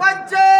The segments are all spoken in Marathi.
वंचित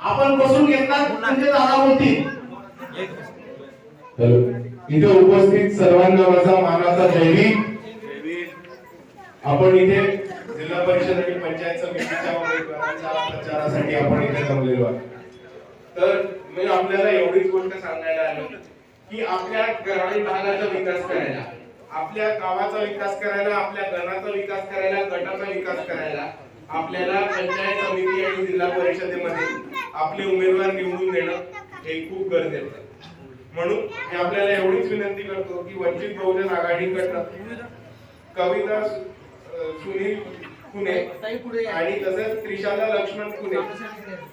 आपण बसून घेतला म्हणजे दादा होती तर इथे उपस्थित सर्वांना माझा मानाचा जयवीर आपण इथे जिल्हा परिषद आणि पंचायत समितीच्या प्रचारासाठी आपण इथे जमलेलो आहे तर मी आपल्याला एवढीच गोष्ट सांगायला आलो की आपल्या ग्रामीण भागाचा विकास करायला आपल्या गावाचा विकास करायला आपल्या गणाचा विकास करायला गटाचा विकास करायला आपल्याला पंचायत समिती आणि जिल्हा परिषदेमध्ये आपले उमेदवार निवडून देणं हे खूप गरजेचं आहे. म्हणून मी आपल्याला एवढीच विनंती करतो की वंचित बहुजन आघाडीकडनं कविता सुनील खुने आणि तसेच त्रिशाला लक्ष्मण खुने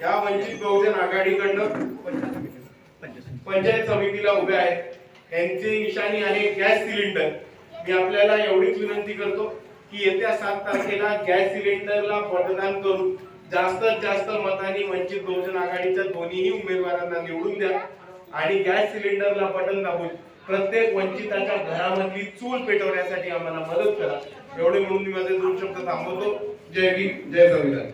या वंचित बहुजन आघाडीकडनं पंचायत समितीला उभे आहेत. यांची निशाणी आहे गॅस सिलेंडर. मी आपल्याला एवढीच विनंती करतो की येत्या सात तारखेला गॅस सिलेंडरला मतदान करून जास्तीत जास्त मतांनी वंचित बहुजन आघाडीच्या दोन्हीही उमेदवारांना निवडून द्या. आणि गॅस सिलेंडरला बटन दाबून प्रत्येक वंचिताच्या घरामधली चूल पेटवण्यासाठी आम्हाला मदत करा. एवढे म्हणून मी माझे दोन शब्द थांबवतो. जय भीम जय संविधान.